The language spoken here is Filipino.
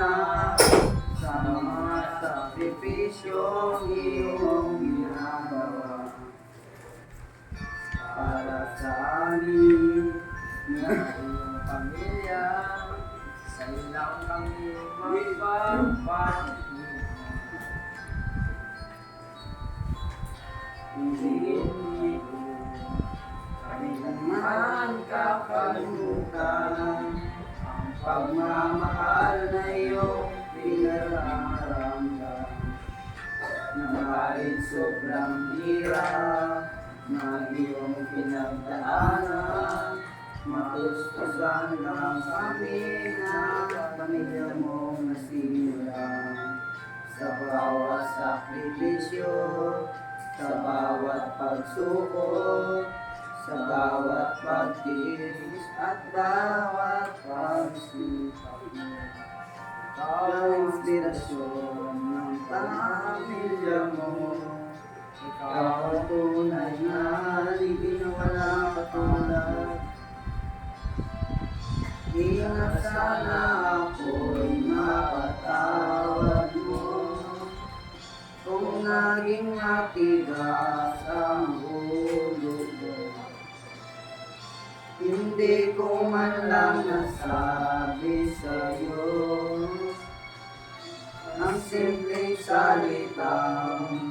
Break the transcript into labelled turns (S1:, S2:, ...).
S1: na sa mga sakripisyong iyong ginagawa para sa amin na iyong pamilya
S2: sa ilang kami magpapakita.
S1: Hindi ko kami naman kapalutan pagmamahal na iyong pinararamdam na kahit sobrang hirap na iyong pinagdaanan. Matustusan lang kami ng pamilya mo nasimulan sa bawat sakripisyo sa bawat pagsubok pagtiis at bawat pagsipag mo Ikaw ang inspirasyon ng pamilya mo. Ikaw ang tunay na hindi na walang katulad. Na sana ako'y mapatawad mo. Kung naging matigas ang Hindi ko man lang nasabi sa'yo. Ang simpleng salitang